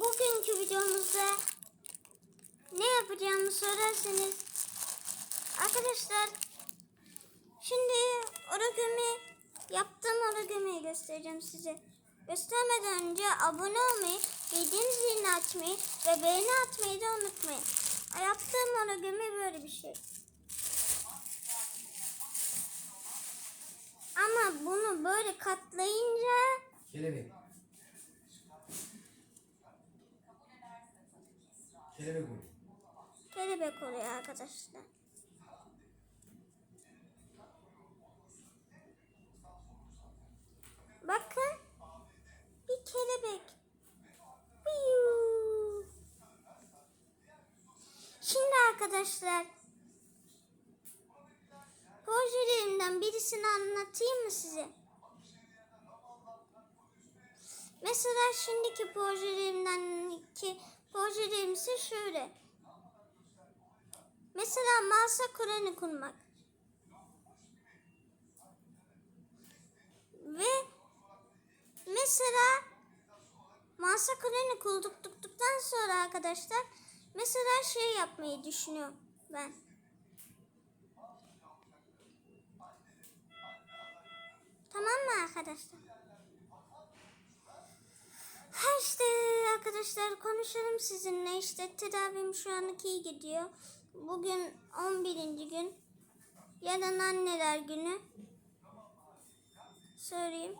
bugünkü videomuzda ne yapacağımı sorarsanız arkadaşlar şimdi origami yaptığım origamiyi göstereceğim size. Göstermeden önce abone olmayı, bildiğiniz zilini açmayı ve beğeni atmayı da unutmayın. Yaptığım origami böyle bir şey. Ama bunu böyle katlayınca Kelebek. Kelebek oluyor. kelebek oluyor arkadaşlar. Bakın bir kelebek. Şimdi arkadaşlar projelerimden birisini anlatayım mı size? Mesela şimdiki projelerimden ki projelerim ise şöyle. Mesela masa Kur'an'ı kurmak. Ve mesela masa Kur'an'ı kurduktuktan sonra arkadaşlar mesela şey yapmayı düşünüyorum ben. Tamam mı arkadaşlar? Ha işte arkadaşlar konuşalım sizinle işte tedavim şu anlık iyi gidiyor. Bugün 11. gün. Yarın anneler günü. Söyleyeyim.